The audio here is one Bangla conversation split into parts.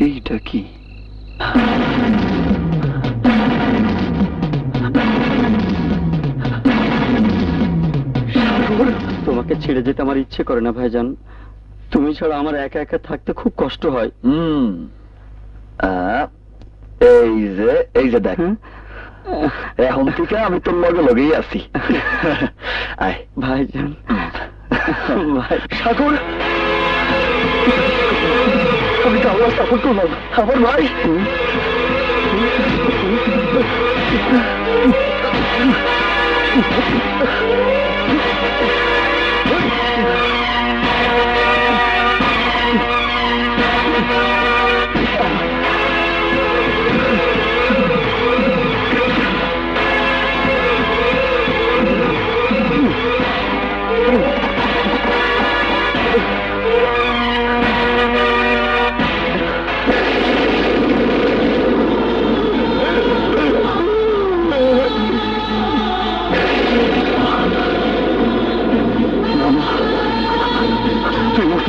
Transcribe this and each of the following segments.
এইটা কি? তোমাকে ছেড়ে যেতে আমার ইচ্ছে করে না ভাইজান। তুমি ছাড়া আমার একা একা থাকতে খুব কষ্ট হয়। হুম। এই যে এই যে দেখ। হ্যাঁ? এখন থেকে আমি তোর লগে লগেই আছি। আয়। ভাইজান। ভাই। সাগর আমি তো আমার সফল করলাম আমার ভাই Thank মরতে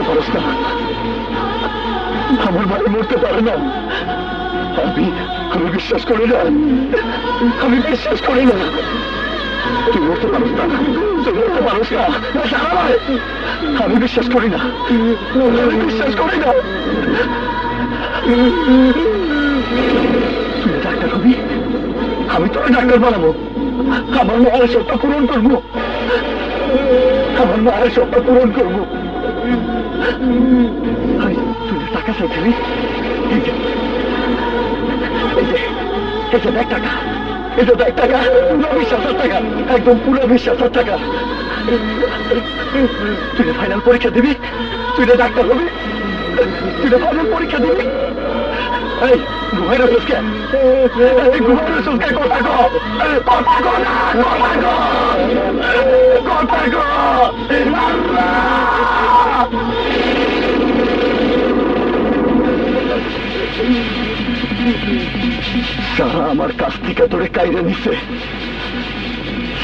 পারস না। আমার ভাই মরতে পারে না। আমি আমি বিশ্বাস করি না। আমি বিশ্বাস করি না। তুই মরতে পারস না। তুই মরতে পারস না। আমি বিশ্বাস করি না। আমি বিশ্বাস করি না। তুই ডাক্তার হবি? আমি তোর ডাক্তার বানাবো। আমার মায়ের স্বপ্ন পূরণ করব। আমার মায়ের স্বপ্ন পূরণ করব। তুই টাকা চাইছিলি এই তুই ফাইনাল পরীক্ষা দিবি তুই ডাক্তার হবি তুই ফাইনাল পরীক্ষা দিবি এই ঘুমাই রয়েছিস কে এই ঘুমাই কথা কথা কথা কথা সারা আমার কাছ থেকে তোরে কাইরে নিছে।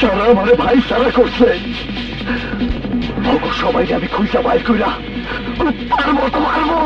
সারা আমার ভাই সারা করছে। সবাই আমি খুঁজা বাইর কইরা কুত্তার মতো মারবো।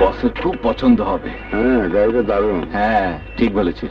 বসের খুব পছন্দ হবে। হ্যাঁ জায়গা দারুণ। হ্যাঁ ঠিক বলেছিস।